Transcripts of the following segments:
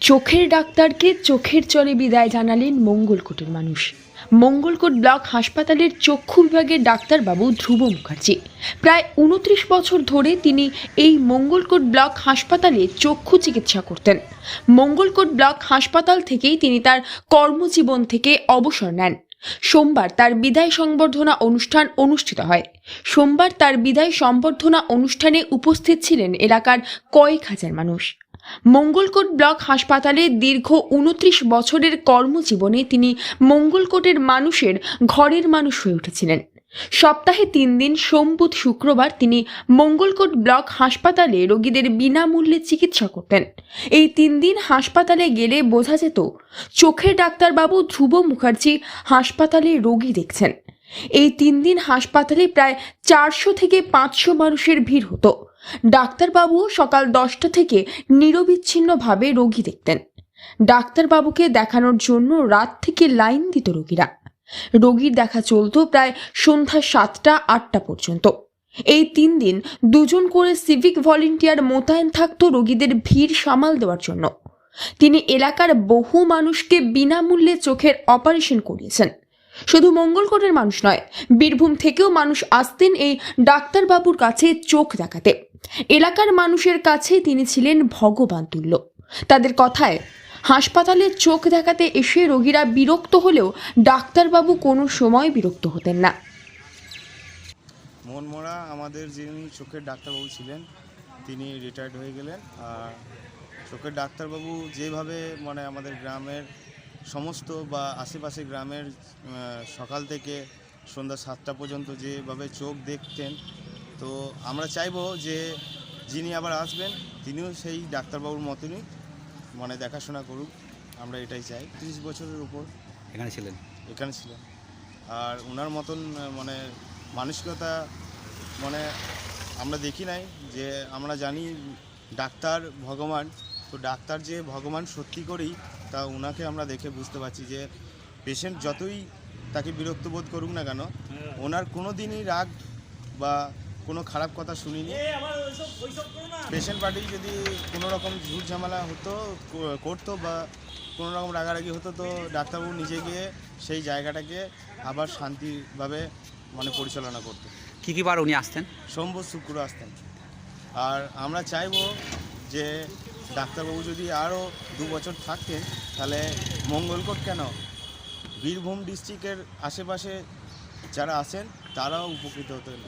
চোখের ডাক্তারকে চোখের চলে বিদায় জানালেন মঙ্গলকোটের মানুষ। মঙ্গলকোট ব্লক হাসপাতালের চক্ষু বিভাগের ডাক্তারবাবু ধ্রুব মুখার্জি। প্রায় উনত্রিশ বছর ধরে তিনি এই মঙ্গলকোট ব্লক হাসপাতালে চক্ষু চিকিৎসা করতেন। মঙ্গলকোট ব্লক হাসপাতাল থেকেই তিনি তার কর্মজীবন থেকে অবসর নেন। সোমবার তার বিদায় সংবর্ধনা অনুষ্ঠান অনুষ্ঠিত হয়। সোমবার তার বিদায় সংবর্ধনা অনুষ্ঠানে উপস্থিত ছিলেন এলাকার কয়েক হাজার মানুষ। মঙ্গলকোট ব্লক হাসপাতালে দীর্ঘ উনত্রিশ বছরের কর্মজীবনে তিনি মঙ্গলকোটের মানুষের ঘরের মানুষ হয়ে উঠেছিলেন। সপ্তাহে তিন দিন সোম বুধ শুক্রবার তিনি মঙ্গলকোট ব্লক হাসপাতালে রোগীদের বিনামূল্যে চিকিৎসা করতেন। এই তিন দিন হাসপাতালে গেলে বোঝা যেত চোখের ডাক্তারবাবু ধ্রুব মুখার্জি হাসপাতালে রোগী দেখছেন। এই তিন দিন হাসপাতালে প্রায় চারশো থেকে পাঁচশো মানুষের ভিড় হতো। ডাক্তারবাবুও সকাল দশটা থেকে নিরবিচ্ছিন্নভাবে রোগী দেখতেন। ডাক্তারবাবুকে দেখানোর জন্য রাত থেকে লাইন দিত রোগীরা। রোগীর দেখা চলতো প্রায় সন্ধ্যা সাতটা, আটটা পর্যন্ত। এই তিন দিন দুজন করে সিভিক ভলেন্টিয়ার মোতায়েন থাকত রোগীদের ভিড় সামাল দেওয়ার জন্য। তিনি এলাকার বহু মানুষকে বিনামূল্যে চোখের অপারেশন করিয়েছেন। শুধু মঙ্গলকোটের মানুষ নয়, বীরভূম থেকেও মানুষ আসতেন এই ডাক্তারবাবুর কাছে চোখ দেখাতে। এলাকার মানুষের কাছে তিনি ছিলেন ভগবান তুল্য। তাদের কথায়, হাসপাতালে চোখ দেখাতে এসে রোগীরা বিরক্ত হলেও ডাক্তারবাবু কোনো সময় বিরক্ত হতেন না। মনমোড়া আমাদের যিনি চোখের ডাক্তারবাবু ছিলেন, তিনি রিটায়ার্ড হয়ে গেলেন। আর চোখের ডাক্তারবাবু যেভাবে মানে আমাদের গ্রামের সমস্ত বা আশেপাশে গ্রামের সকাল থেকে সন্ধ্যা সাতটা পর্যন্ত যেভাবে চোখ দেখতেন তো আমরা চাইব যে যিনি আবার আসবেন তিনিও সেই ডাক্তারবাবুর মতনই মানে দেখাশোনা করুক। আমরা এটাই চাই। ত্রিশ বছরের উপর। এখানে ছিলেন? এখানে ছিলেন। আর ওনার মতন মানে মানসিকতা মানে আমরা দেখি নাই যে আমরা জানি ডাক্তার ভগবান। তো ডাক্তার যে ভগবান সত্যি করেই তা ওনাকে আমরা দেখে বুঝতে পারছি যে পেশেন্ট যতই তাকে বিরক্ত বোধ করুক না কেন ওনার কোনো দিনই রাগ বা কোনো খারাপ কথা শুনিনি। পেশেন্ট পার্টি যদি কোনো রকম ঝুট ঝামেলা হতো করতো বা কোনো রকম রাগারাগি হতো তো ডাক্তারবাবু নিজে গিয়ে সেই জায়গাটাকে আবার শান্তিভাবে মানে পরিচালনা করতো। কী কী বার উনি আসতেন? সোমবার শুক্র আসতেন। আর আমরা চাইব যে ডাক্তারবাবু যদি আরও দু বছর থাকতেন তাহলে মঙ্গলকোট কেন? বীরভূম ডিস্ট্রিক্টের আশেপাশে যারা আছেন তারাও উপকৃত হতেন।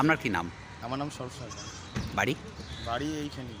আপনার কি নাম? আমার নাম সরব সরকার। বাড়ি? বাড়ি এইখানেই।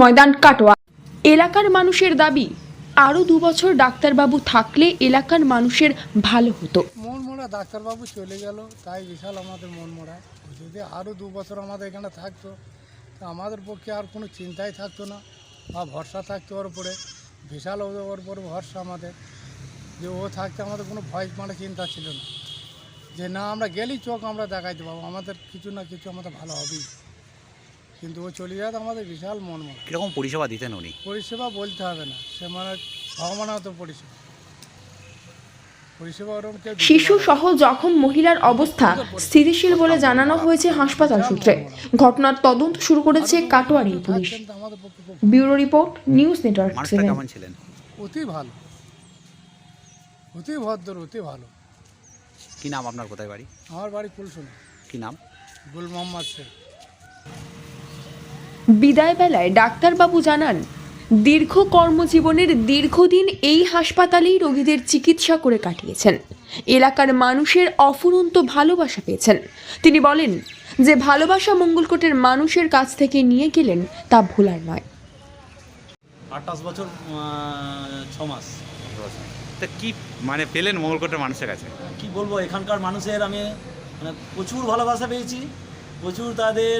ময়দান কাটোয়া। এলাকার মানুষের দাবি, আরও দু বছর ডাক্তারবাবু থাকলে এলাকার মানুষের ভালো হতো। মন মোড়া ডাক্তারবাবু চলে গেল, তাই বিশাল আমাদের মন মোড়া যদি আরও দু বছর আমাদের এখানে থাকতো আমাদের পক্ষে আর কোনো চিন্তাই থাকতো না, বা ভরসা থাকতো ওর উপরে। বিশাল ওর উপর ভরসা আমাদের, যে ও থাকতে আমাদের কোনো ভয় মানে চিন্তা ছিল না। যে না, আমরা গেলেই চোখ আমরা দেখাইতে পাবো, আমাদের কিছু না কিছু আমাদের ভালো হবেই। কিন্তু ও চলে যাওয়াতে আমাদের বিশাল মন মোড়া কীরকম পরিষেবা দিতেন উনি? পরিষেবা বলতে হবে না সে মানে ভগবানের তো পরিষেবা। শিশু সহ জখম মহিলার অবস্থা স্থিতিশীল বলে জানানো হয়েছে হাসপাতাল সূত্রে। ঘটনার তদন্ত শুরু করেছে কাটোয়ারি police. Bureau report news network ছিলেন? অতি ভালো। অতি ভদ্র অতি ভালো। কি নাম আপনার? কোথায় বাড়ি? আমার বাড়ি কুলসুন। কি নাম? গুল মোহাম্মদ শেখ। বিদায় বেলায় ডাক্তারবাবু জানান দীর্ঘ কর্মজীবনের দীর্ঘদিন এই হাসপাতালেই রোগীদের চিকিৎসা করে কাটিয়েছেন। এলাকার মানুষের অফুরন্ত ভালোবাসা পেয়েছেন। তিনি বলেন যে ভালোবাসা মঙ্গলকোটের মানুষের কাছ থেকে নিয়ে গেলেন তা ভোলার নয়। আঠাশ বছর ছ মাস। তা কি মানে পেলেন মঙ্গলকোটের মানুষের কাছে? কি বলব এখানকার মানুষের আমি মানে প্রচুর ভালোবাসা পেয়েছি। প্রচুর তাদের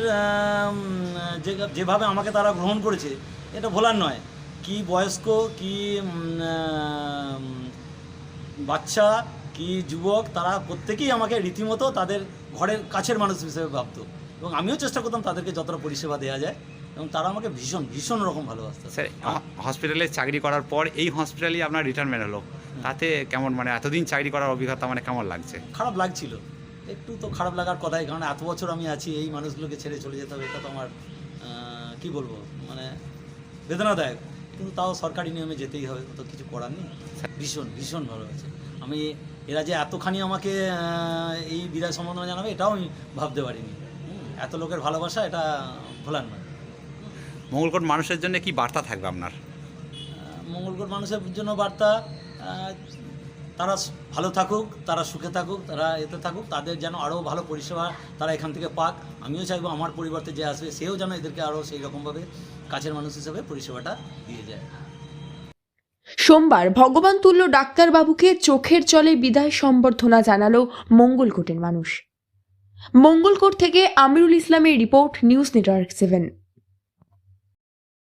যে যেভাবে আমাকে তারা গ্রহণ করেছে এটা ভোলার নয়। কি বয়স্ক কি বাচ্চা কি যুবক তারা প্রত্যেকেই আমাকে রীতিমতো তাদের ঘরের কাছের মানুষ হিসেবে ভাবতো। এবং আমিও চেষ্টা করতাম তাদেরকে যতটা পরিষেবা দেওয়া যায় এবং তারা আমাকে ভীষণ ভীষণ রকম ভালোবাসতো। স্যার হসপিটালে চাকরি করার পর এই হসপিটালেই আপনার রিটায়ারমেন্ট হলো তাতে কেমন মানে এতদিন চাকরি করার অভিজ্ঞতা মানে কেমন লাগছে? খারাপ লাগছিল। একটু তো খারাপ লাগার কথাই কারণ এত বছর আমি আছি এই মানুষগুলোকে ছেড়ে চলে যেতে হবে এটা তো আমার কি বলব মানে বেদনাদায়ক। কিন্তু তাও সরকারি নিয়মে যেতেই হবে তো কিছু করার নেই। ভীষণ ভীষণ ভালো আছে আমি এরা যে এতখানি আমাকে এই বিদায় সম্বন্ধনা জানাবে এটাও আমি ভাবতে পারিনি। এত লোকের ভালোবাসা এটা ভোলার নয়। মঙ্গলকোট মানুষের জন্য কি বার্তা থাকবে আপনার? মঙ্গলকোট মানুষের জন্য বার্তা তারা ভালো থাকুক, তারা সুখে থাকুক, তারা এতে থাকুক, তাদের যেন আরও ভালো পরিষেবা তারা এখান থেকে পাক। আমিও চাইব আমার পরিবর্তে যে আসবে, সেও যেন এদেরকে আরও সেই রকমভাবে কাছের মানুষ হিসেবে পরিষেবাটা দিয়ে যায়। সোমবার ভগবান তুল্য ডাক্তারবাবুকে চোখের চলে বিদায় সম্বর্ধনা জানালো মঙ্গলকোটের মানুষ। মঙ্গলকোট থেকে আমিরুল ইসলামের report, news network seven.